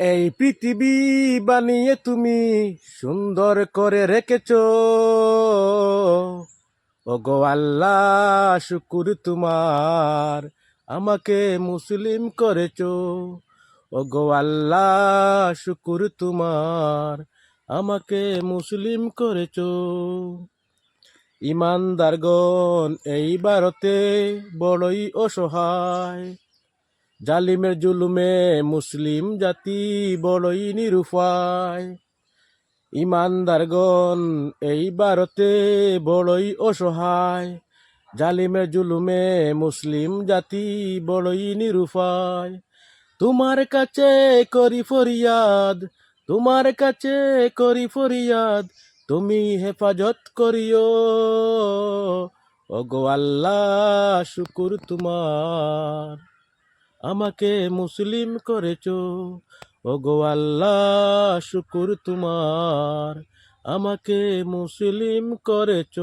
এই পৃথিবী বানিয়ে তুমি সুন্দর করে রেখেছ। ওগো আল্লাহ, শুকুর তোমার, আমাকে মুসলিম করেছ। ওগো আল্লাহ, শুকুর তোমার, আমাকে মুসলিম করেছ। ইমানদারগণ, এই ভারতে বড়ই অসহায়। জালিমের জুলুমে মুসলিম জাতি বড়ই নিরুপায়। ইমানদারগণ এই ভারতে বড়ই অসহায়। জালিমের জুলুমে মুসলিম জাতি বড়ই নিরুপায়। তোমার কাছে করি ফরিয়াদ, তোমার কাছে করি ফরিয়াদ, তুমি হেফাজত করিও। ওগো আল্লাহ, শুকুর তোমার। আমাকে মুসলিম করেছ। ওগো আল্লাহ শুকুর তোমার। আমাকে মুসলিম করেছ।